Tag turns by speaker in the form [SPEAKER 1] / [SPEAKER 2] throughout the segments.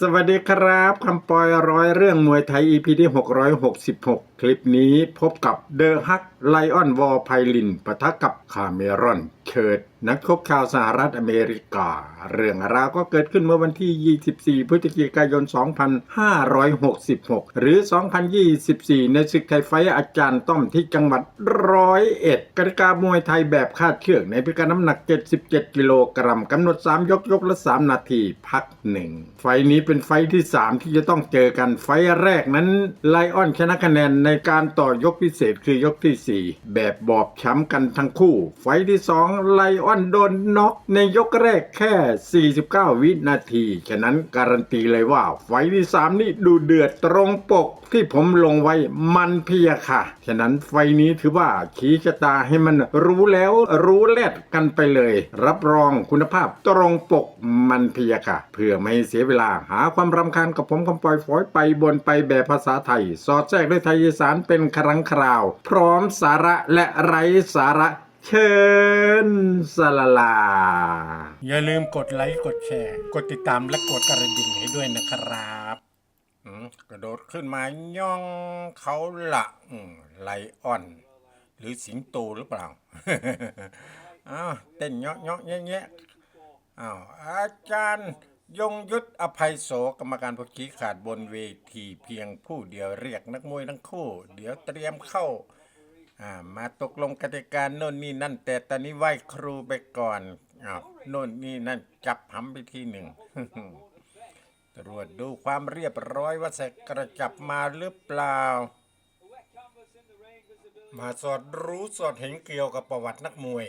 [SPEAKER 1] สวัสดีครับคำปอยร้อยเรื่องมวยไทย EP ที่ 666 คลิปนี้พบกับเดอะฮักไลออนวอลไพลินปะทะกับคาเมรอนเคิร์ดนักชกชาวสหรัฐอเมริกา เรื่องราวก็เกิดขึ้นเมื่อวันที่ 24 พฤศจิกายน 2566 หรือ 2024 ในศึกไทยไฟอาจารย์ต้อมที่จังหวัดร้อยเอ็ดกติกามวยไทยแบบคาดเชือกในพิการน้ำหนัก 77 กิโลกรัมกำหนด 3 ยกยกละ 3 นาทีพักหนึ่ง ไฟนี้เป็นไฟที่ 3 ที่จะต้องเจอกัน ไฟแรกนั้นไลออนชนะคะแนนในการต่อยกพิเศษคือยกที่ 4 แบบบอบช้ำกันทั้งคู่ ไฟท์ที่ 2 ไลอออนโดนน็อกในยกแรกแค่ 49 วินาที ฉะนั้นการันตีเลยว่า ไฟที่ 3 นี่ดูเดือดตรงปกที่ผมลงไว้มันเพียค่ะ ฉะนั้นไฟนี้ถือว่าขีชะตาให้มันรู้แล้วรู้แลดกันไปเลย รับรองคุณภาพตรงปกมันเพียค่ะ เพื่อไม่เสียเวลาหาความรำคาญกับผมคำปล่อยฝอยไปบนไปแบบภาษาไทย สอดแทรกด้วยไทยสานเป็นครั้งคราว พร้อมสาระและไร้สาระ เชิญสลาลา
[SPEAKER 2] อย่าลืมกดไลค์กดแชร์ กดติดตามและกดกระดิ่งให้ด้วยนะครับอืมกระโดดขึ้นมาย่องเขาละอืมไลออน หรือสิงโตหรือเปล่า อ้าวเต้นเงาะเงาะแยะแยะอ้าวอาจารย์ยงยุทธอภัยโสกรรมการผู้ชี้ขาดบนเวทีเพียงผู้เดียวเรียกนักมวยทั้งคู่ เดี๋ยวเตรียมเข้า มาตกลงกติกาโน่นนี่นั่น แต่ตอนนี้ไหว้ครูไปก่อนอ้าวโน่นนี่นั่นจับหำไปทีหนึ่งตรวจดูความเรียบร้อยว่าใส่กระจับมาหรือเปล่า มาสอดรู้สอดเห็นเกี่ยวกับประวัตินักมวย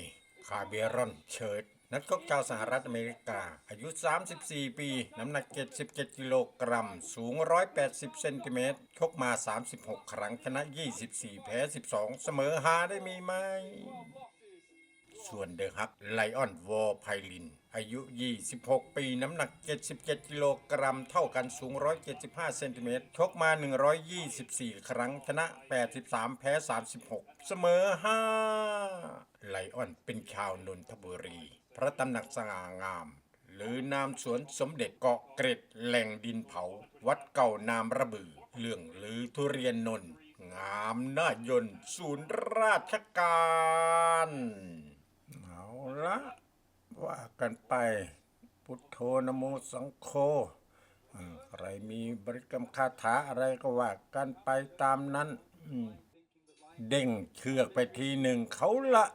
[SPEAKER 2] คาเบรอนเชิด นักชกชาวสหรัฐอเมริกา อายุ 34 ปี น้ำหนัก 77 กิโลกรัม สูง 180 เซนติเมตร ชกมา 36 ครั้ง ชนะ 24 แพ้ 12 เสมอหาได้มีไหม ส่วนเดอะฮักไลออนวอลไพลิน อายุ 26 ปี น้ำหนัก 77 กิโลกรัม เท่ากันสูง 175 เซนติเมตร ชกมา 124 ครั้ง ชนะ 83 แพ้ 36 เสมอ 5 ไลออนเป็นชาวนนทบุรี พระตำหนักสง่างาม หรือนามสวนสมเด็จเกาะเกร็ดแหล่งดินเผา วัดเก่านามระบือเรื่องลือทุเรียนนนท์งามน่ายนศูนย์ราชการเอาละว่ากันไป พุทโธนโมสังโฆอืมใครมีบริกรรมคาถาอะไรก็ว่ากันไปตามนั้นเด้งเชือกไปทีหนึ่งเขาละ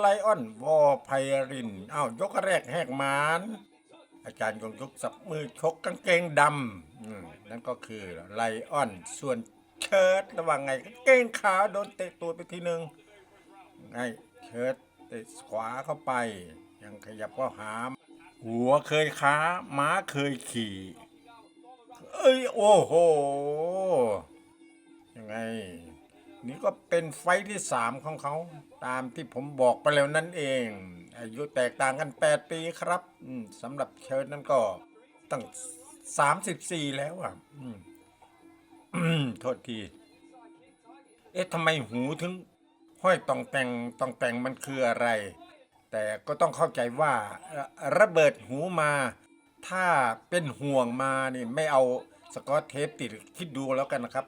[SPEAKER 2] ไลออนวอไพรินอ้าวยกแรกแหกมานอาจารย์ยงยุกสับมือชกกางเกงดำนั่นก็คือไลออนส่วนเชิดระหว่างไงกางเกงขาวโดนเตะตัวไปทีหนึ่งไงเชิดเตะขวาเข้าไป ยังขยับก็หาม หัวเคยค้าม้าเคยขี่ เอ้ย โอ้โหยังไง นี่ก็เป็นไฟที่สามของเขา ตามที่ผมบอกไปแล้วนั่นเอง อายุแตกต่างกัน 8 ปีครับสำหรับเชิญนั้นก็ตั้ง 34 แล้วอะโทษที เอ๊ะทำไมหูถึง ห้อยตองแต่งตองแต่งมันคืออะไร แต่ก็ต้องเข้าใจว่าระเบิดหูมา ถ้าเป็นห่วงมานี่ไม่เอาสกอตเทปติดคิดดูแล้วกันนะครับ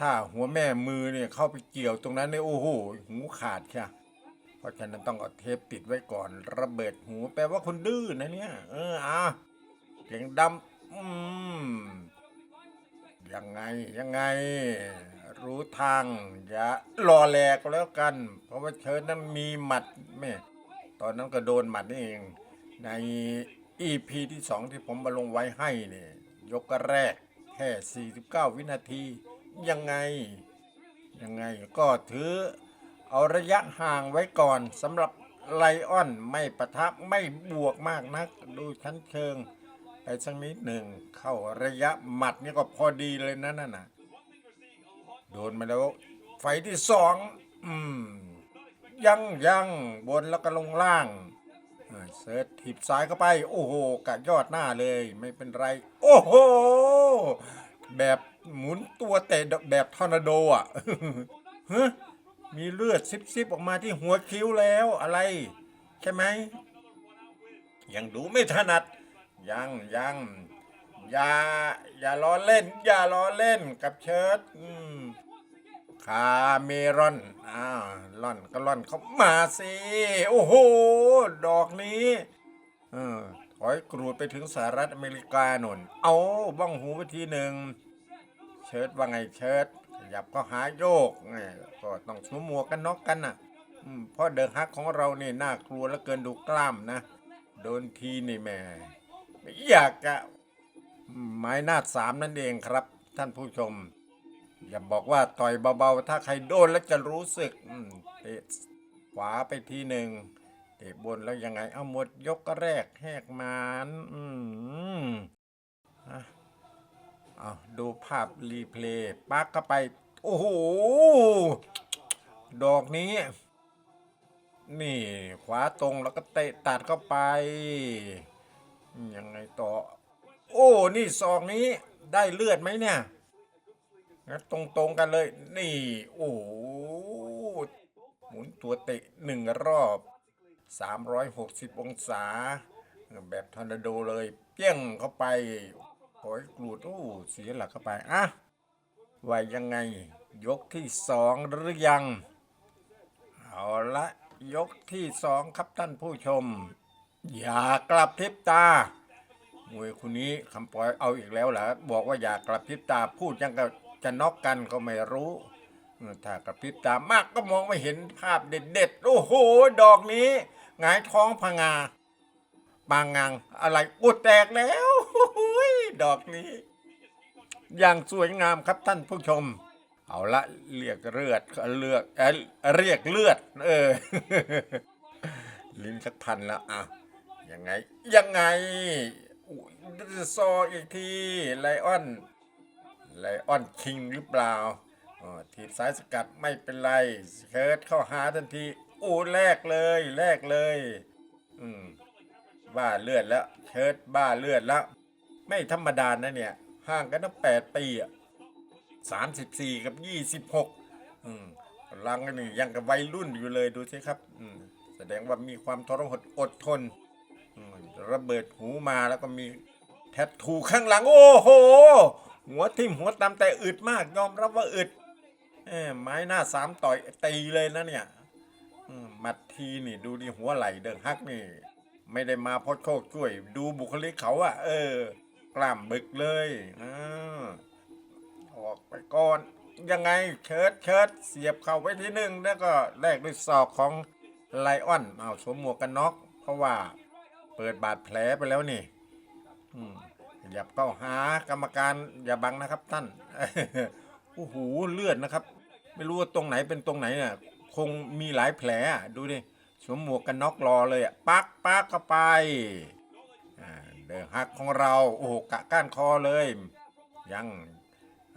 [SPEAKER 2] ถ้าหัวแม่มือเนี่ยเข้าไปเกี่ยวตรงนั้นเนี่ยโอ้โหหูขาดใช่เพราะฉะนั้นต้องเอาเทปติดไว้ก่อน ระเบิดหูแปลว่าคนดื้อนะเนี่ย เอออะเก่งดำอืมยังไงยังไง รู้ทาง อย่ารอแลก็แล้วกัน เพราะว่าเชิญนั้นมีหมัดแม่ตอนนั้นก็โดนหมัดนี่เอง ในอีพีที่สองที่ผมมาลงไว้ให้เนี่ยยกแรกแค่ 49 วินาที ยังไงยังไงก็ถือเอาระยะห่างไว้ก่อนสำหรับไลออนไม่ประทับไม่บวกมากนัก ดูชั้นเชิงไปสักนิดหนึ่งเข้าระยะหมัดนี่ก็พอดีเลยนะนั่นน่ะโดนมาแล้วไฟที่สองอืมยังยังบนแล้วก็ลงล่างเออเซิร์ชถีบซ้ายเข้าไป โอ้โหกะยอดหน้าเลย ไม่เป็นไร โอ้โห แบบ หมุนตัวเตะแบบทอร์นาโดอะฮะมีเลือดซิบๆออกมาที่หัวคิ้วแล้วอะไร ใช่ไหม ยังดูไม่ถนัด ยังยังอย่าอย่าล้อเล่น อย่าล้อเล่นกับเชิดคาเมรอนอ้าวล่อนก็ล่อนเข้ามาสิ โอ้โห ดอกนี้เออถอยกรูดไปถึงสหรัฐอเมริกาหนนเอาบ้องหูไปทีหนึ่ง เชิดว่าไงเชิดขยับก็หาโยกไงก็ต้องสวมหมวกกันน็อกกันนะอืมเพราะเดินฮักของเราเนี่ยน่ากลัวแล้วเกินดูกล้ามนะ โดนทีนี่แม่ไม่อยากจะไม้หน้าสามนั่นเองครับ ท่านผู้ชม อย่าบอกว่าต่อยเบาๆ ถ้าใครโดนแล้วจะรู้สึกเตะขวาไปทีหนึ่งเตะบนแล้วยังไง เอาหมดยกก็แรกแหกมาน อืมอะ เอาดูภาพรีเพลย์ปักเข้าไป โอ้โห ดอกนี้ นี่ ขวาตรงแล้วก็เตะตัดเข้าไป ยังไงต่อ โอ้ นี่ซองนี้ได้เลือดไหมเนี่ยงั้นตรงๆกันเลย นี่ โอ้หหมุนตัวเตะหนึ่งรอบ 360 องศา แบบทอร์นาโดเลย เปี้ยงเข้าไป โอยกรูดโอ้เสียหลักเข้าไปอะว่ายังไง ยกที่สองหรือยัง เอาละยกที่สองครับท่านผู้ชม อย่ากลับพริบตามวยคนนี้คำปล่อยเอาอีกแล้วเหรอบอกว่าอย่ากระพริบตาพูดยังกับจะน็อกกันก็ไม่รู้ถ้ากระพริบตามากก็มองไม่เห็นภาพเด็ดๆ โอ้โห ดอกนี้หงายท้องพงา บางงังอะไรอุดแตกแล้ว ดอกนี้ อย่างสวยงามครับท่านผู้ชม เอาละเรียกเลือดเลือดเอเรียกเลือด เออ ลิ้นชักพันแล้วอะยังไง ยังไงโซออีกทีไลออนไลออนคิงหรือเปล่าอ๋อทีสายสกัดไม่เป็นไรเคิร์ดเข้าหาทันทีอู้แลกเลยแลกเลย อืมบ้าเลือดแล้วเชิดบ้าเลือดแล้ว ไม่ธรรมดานะเนี่ย ห่างกันตั้งแปดปีอะสามสิบสี่กับยี่สิบหกอืมกำลังกันนี่ยังกับวัยรุ่นอยู่เลยดูสิครับ อืมแสดงว่ามีความทรหดอดทนอืมระเบิดหูมาแล้วก็มีแทททูข้างหลัง โอ้โห หัวทิ่มหัวตำแต่อึดมากยอมรับว่าอึดเอ้ไม้หน้าสามต่อยตีเลยนะเนี่ยมหมัดทีนี่ดูดิหัวไหลเดิงฮักนี่ ไม่ได้มาเพราะโชคช่วย ดูบุคลิกเขาอะเออ กล้ามบึกเลยอาออกไปก่อน ยังไงเชิดเชิดเสียบเข่าไปที่หนึ่งแล้วก็แลกด้วยศอกของไลออนเอาสวมหมวกกันน็อก เพราะว่าเปิดบาดแผลไปแล้วนี่อยับเข้าหากรรมการอย่าบังนะครับท่านโอ้โหเลือดนะครับ ไม่รู้ว่าตรงไหนเป็นตรงไหนน่ะคงมีหลายแผลดูดิสวมหมวกกันน็อกรอเลยอะปักปักเข้าไป เดอฮักของเราโอ้โหกะก้านคอเลย ยัง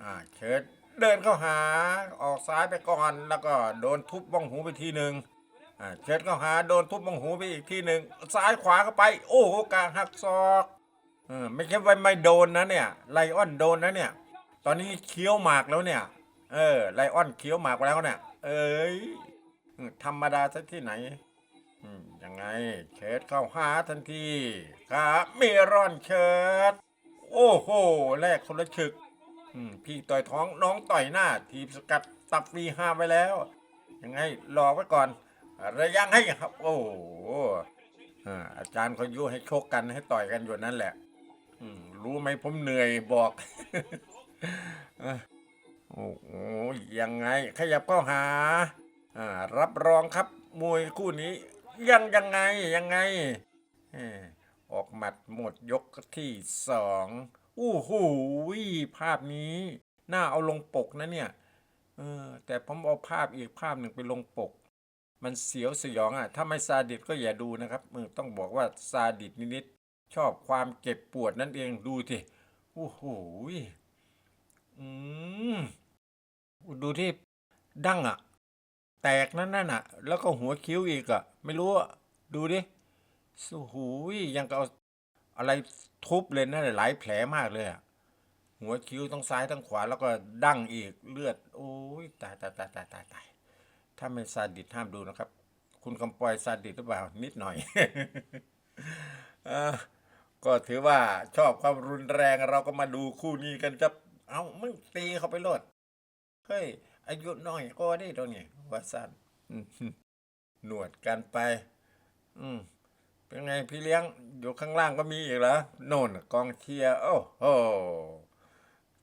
[SPEAKER 2] อ่าเชิดเดินเข้าหาออกซ้ายไปก่อน แล้วก็โดนทุบบ้องหูไปทีหนึ่งอ่าเชิดเข้าหาโดนทุบบ้องหูไปอีกทีหนึ่งซ้ายขวาเข้าไป โอ้โหกางหักศอกเออไม่ใช่ว่าไม่โดนนะเนี่ยไลออนโดนนะเนี่ย ตอนนี้เคี้ยวหมากแล้วเนี่ย เออไลออนเคี้ยวหมากไปแล้วเนี่ย เอ้ยธรรมดาซะที่ไหน ยังไงเชิดเข้าหาทันทีครับเมรอนเชิด โอ้โหแรกคนละฉึกพี่ต่อยท้องน้องต่อยหน้า ทีมสกัดตับฟรีห้าไว้แล้ว ยังไงรอไว้ก่อน ระยังให้ครับ โอ้อาจารย์เขายุให้โชกกันให้ต่อยกันอยู่นั่นแหละรู้ไหมผมเหนื่อยบอกอ้อโอ้โหยังไงขยับเข้าหา รับรองครับมวยคู่นี้ ยังยังไงยังไงออกหมัดหมดยกที่สองอู้หูวิภาพนี้น่าเอาลงปกนะเนี่ย เออ แต่ผมเอาภาพอีกภาพหนึ่งไปลงปก มันเสียวสยองอะ ถ้าไม่ซาดิสก็อย่าดูนะครับเออต้องบอกว่าซาดิสนิดๆชอบความเจ็บปวดนั่นเองดูสิโอ้โหอืมดูที่ดั้งอะ แตกนั่นน่ะ แล้วก็หัวคิ้วอีกอะ ไม่รู้อะดูดิโอ้โหยังก็เอาอะไรทุบเลยนะหลายแผลมากเลยอะหัวคิ้วทั้งซ้ายทั้งขวาแล้วก็ดั้งอีกเลือด โอ้ยตายตายตายตายตายตายถ้าไม่ซาดิสห้ามดูนะครับ คุณคำปอยซาดิสหรือเปล่านิดหน่อยอก็ถือว่าชอบความรุนแรงเราก็มาดูคู่นี้กันจะเอามึงตีเขาไปโลดเฮ้ยอายุน้อยก็ได้ตรงนี้ว่าสั้น หนวดกันไป อืมเป็นไงพี่เลี้ยง อยู่ข้างล่างก็มีอีกเหรอโน่นกองเชียร์โอ้โห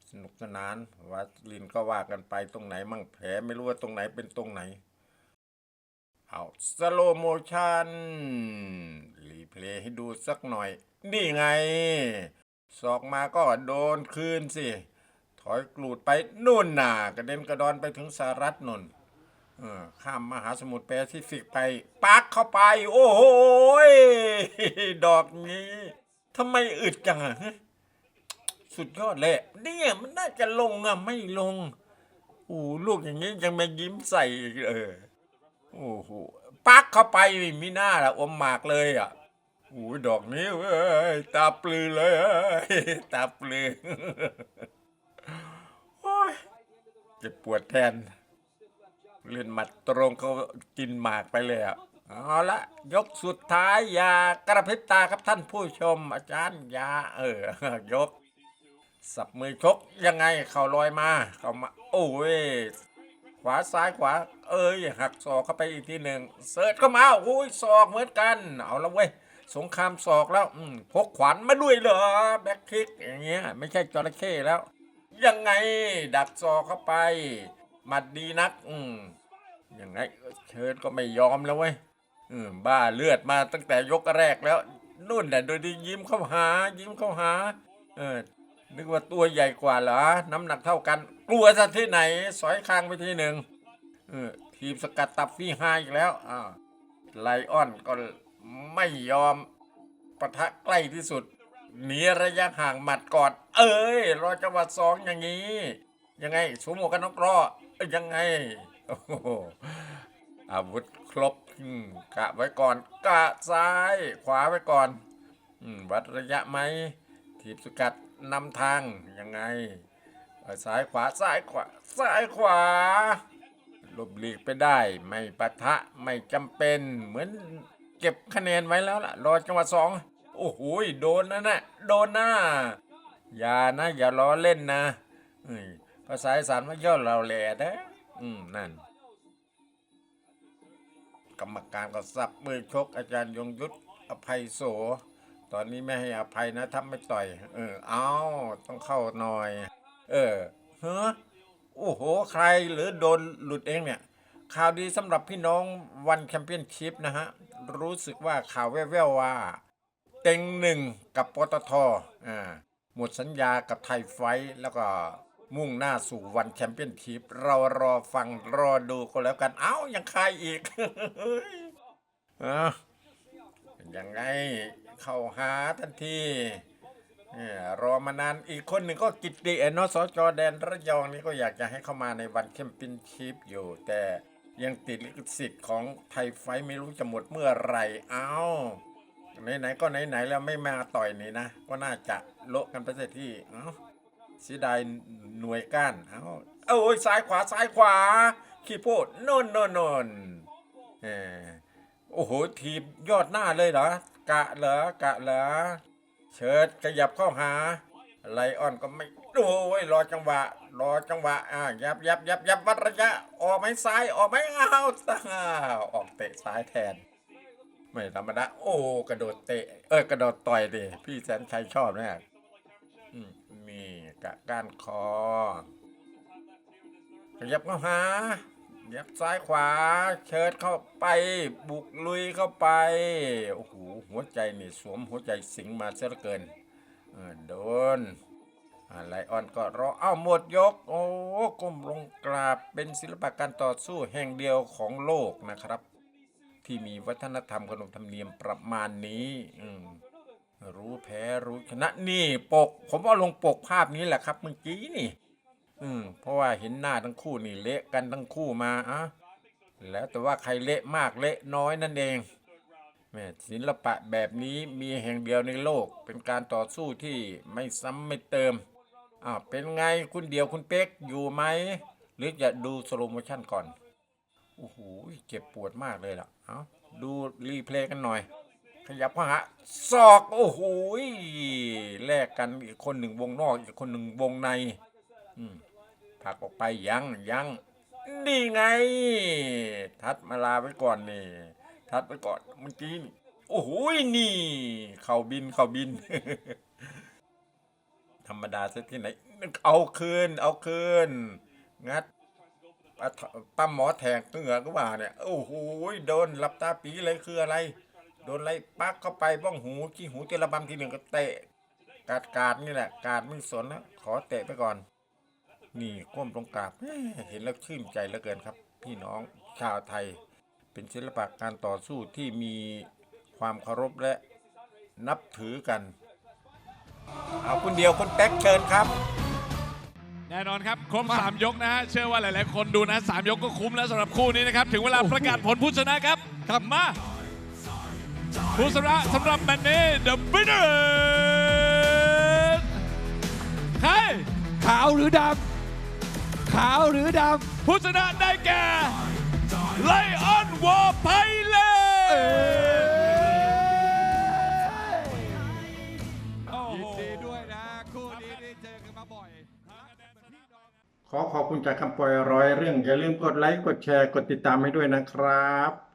[SPEAKER 2] สนุกสนานวัดลินก็ว่ากันไปตรงไหนมั่งแผลไม่รู้ว่าตรงไหนเป็นตรงไหน เอาสโลโมชันรีเพลย์ให้ดูสักหน่อย นี่ไง สอกมาก็โดนคืนสิ ถอยกลูดไปนู่นน่ะกระเด็นกระดอนไปถึงสหรัฐนนเออ ข้ามมหาสมุทรแปซิฟิกไป ปักเข้าไป โอ้โหดอกนี้ทำไมอึดจังสุดยอดเลยเนี่ยมันน่าจะลงอะไม่ลงโอ้ลูกอย่างนี้ยังมายิ้มใส่อีกเออโอ้โหปักเข้าไปมีหน้าละอมหมากเลยอะโอ้ดอกนี้เว้ยตาปลือเลยเอ้ยตาปลือโอ้ยเจ็บปวดแทน เล่นหมัดตรงเขากินหมากไปเลยอะเอาละยกสุดท้ายอย่ากระพริบตาครับท่านผู้ชม อาจารย์อยาเออยก สับมือชกยังไงเข่าลอยมาเข้ามา โอ้ยขวาซ้ายขวา เอ้ยหักศอกเข้าไปอีกทีหนึ่งเสิร์ชเข้ามาโอ้ยศอกเหมือนกัน เอาละเว้ยสงครามศอกแล้วพกขวัญมาด้วยเหรอแบ็คคิกอย่างเงี้ยไม่ใช่จระเข้แล้ว ยังไงดักศอกเข้าไปหมัดดีนัก อืม ยังไงเชิญก็ไม่ยอมแล้วเว้ยอืมบ้าเลือดมาตั้งแต่ยกแรกแล้วนู่นแหละโดยที่ยิ้มเข้าหา ยิ้มเข้าหา เออ นึกว่าตัวใหญ่กว่าเหรอ น้ำหนักเท่ากัน กลัวซะที่ไหน สอยคางไปทีหนึ่งเออทีมสกัดตับฟรีไฮอีกแล้วอ้าวไลออนก็ไม่ยอมปะทะใกล้ที่สุดหนีระยะห่างหมัดก่อน เอ้ยรอจังหวัดสองอย่างนี้ ยังไงสวมหมวกกันน็อกรอยังไง โอ้โหอาวุธครบกะไว้ก่อน กะซ้ายขวาไว้ก่อนวัดระยะไหมทีบสกัดนำทางยังไงซ้ายขวาซ้ายขวาซ้ายขวาหลบหลีกไปได้ ไม่ปะทะไม่จำเป็น เหมือนเก็บคะแนนไว้แล้วล่ะ รอจังหวะสองโอ้โหโดนนะน่ะโดนนะอย่านะ อย่าล้อเล่นนะเอ้ภาษาอีสานว่าย่อเราแหล่เด้ อืม นั่น กรรมการก็สับมือชกอาจารย์ยงยุทธอภัยโส ตอนนี้ไม่ให้อภัยนะถ้าไม่ต่อย เออ เอาต้องเข้าหน่อย เออเฮ้อโอ้โห ใครหรือโดนหลุดเองเนี่ย ข่าวดีสำหรับพี่น้องวันแชมเปี้ยนชิพนะฮะ รู้สึกว่าข่าวแว่วๆว่า เต็งหนึ่งกับปตทอ่าหมดสัญญากับไทยไฟแล้วก็ มุ่งหน้าสู่วันแชมเปี้ยนชิพเรารอฟังรอดูก็แล้วกัน เอ้า ยังใครอีกเอ้ายังไงเข้าหาทันทีเนี่ยรอมานานอีกคนหนึ่งก็กิตติเอนอสจอแดนระยองนี่ก็อยากจะให้เข้ามาในวันแชมเปี้ยนชิพอยู่ แต่ยังติดลิขสิทธิ์ของไทยไฟไม่รู้จะหมดเมื่อไหร่เอ้าไหนๆก็ไหนๆแล้วไม่มาต่อยนี่นะ ก็น่าจะโละกันไปเสียที่เอ้า เสียดายหน่วยก้านเอาเอ้ยซ้ายขวาซ้ายขวา ขี้โพดนนนนนนเออโอ้โห ทีบยอดหน้าเลยเหรอ กะเหรอกะเหรอ เชิดขยับเข้าหา ไลออนก็ไม่โอ้ยรอจังหวะ รอจังหวะ อ่ายับยับยับยับวัดระยะ ออกไหมซ้าย ออกไหมอ้าวตาออกเตะซ้ายแทน ไม่ธรรมดา โอ้ กระโดดเตะ เออกระโดดต่อยดิ พี่แสนชัยชอบนะอืม นี่กะก้านคอขยับเข้าหายับซ้ายขวา เชิดเข้าไป บุกลุยเข้าไป โอ้โห หัวใจนี่สวมหัวใจสิงมาเสียเหลือเกินโดนอ่าไลออนก็รอเอ้าหมดยก โอ้ก้มลงกราบเป็นศิลปะการต่อสู้แห่งเดียวของโลกนะครับ ที่มีวัฒนธรรมขนบธรรมเนียมประมาณนี้ อืม รู้แพ้รู้ชนะนี่ปก ผมเอาลงปกภาพนี้แหละครับเมื่อกี้นี่ อืม เพราะว่าเห็นหน้าทั้งคู่นี่เละกันทั้งคู่มาอะแล้วแต่ว่าใครเละมากเละน้อยนั่นเองแม่ศิลปะแบบนี้มีแห่งเดียวในโลก เป็นการต่อสู้ที่ไม่ซ้ำไม่เติมอ้าวเป็นไงคุณเดียวคุณเป๊กอยู่ไหม หรือจะดูสโลโมชั่นก่อนโอ้โหเจ็บปวดมากเลยล่ะ เอาดูรีเพลย์กันหน่อย ยับเข้าหาศอกโอ้โหแลกกันอีกคนหนึ่งวงนอกอีกคนหนึ่งวงในผักออกไปยังยังนี่ไง ทัดมาลาไว้ก่อนนี่ทัดไว้ก่อนเมื่อกี้โอ้โหนี่ เข่าบินเข่าบิน ธรรมดาซะที่ไหน เอาคืน เอาคืน งัดปะทป้าหมอแทงเหงือก็ว่าเนี่ย โอ้โหโดนหลับตาปีเลยคืออะไร โดนอะไรปักเข้าไปบ้องหูขี้หูเจระบำทีหนึ่งก็เตะกาดกาดนี่แหละ กาดไม่สนแล้วขอเตะไปก่อน นี่ก้มลงกราบเอ้ยเห็นแล้วชื่นใจเหลือเกินครับ พี่น้องชาวไทย เป็นศิลปะการต่อสู้ที่มีความเคารพและนับถือกัน เอาคนเดียวคนแท็กเชิญครับ
[SPEAKER 3] แน่นอนครับ ครบ3ยกนะฮะเชื่อว่าหลาย ๆ คนดูนะ3ยกก็คุ้มแล้วสำหรับคู่นี้นะครับ ถึงเวลาประกาศผลผู้ชนะครับ ครับมา ผู้ชนะสำหรับแมตช์นี้ The winner is ใคร
[SPEAKER 4] ขาวหรือดำขาวหรือด
[SPEAKER 3] ผู้ชนะได้แก่ไลออนวอร์ไพเลำโอ้โห
[SPEAKER 4] ยินดีด้วยนะ คู่นี้ได้เจอกันมาบ่อย
[SPEAKER 1] ขอขอบคุณจากคำปล่อยร้อยเรื่อง อย่าลืมกดไลค์ กดแชร์ กดติดตามให้ด้วยนะครับ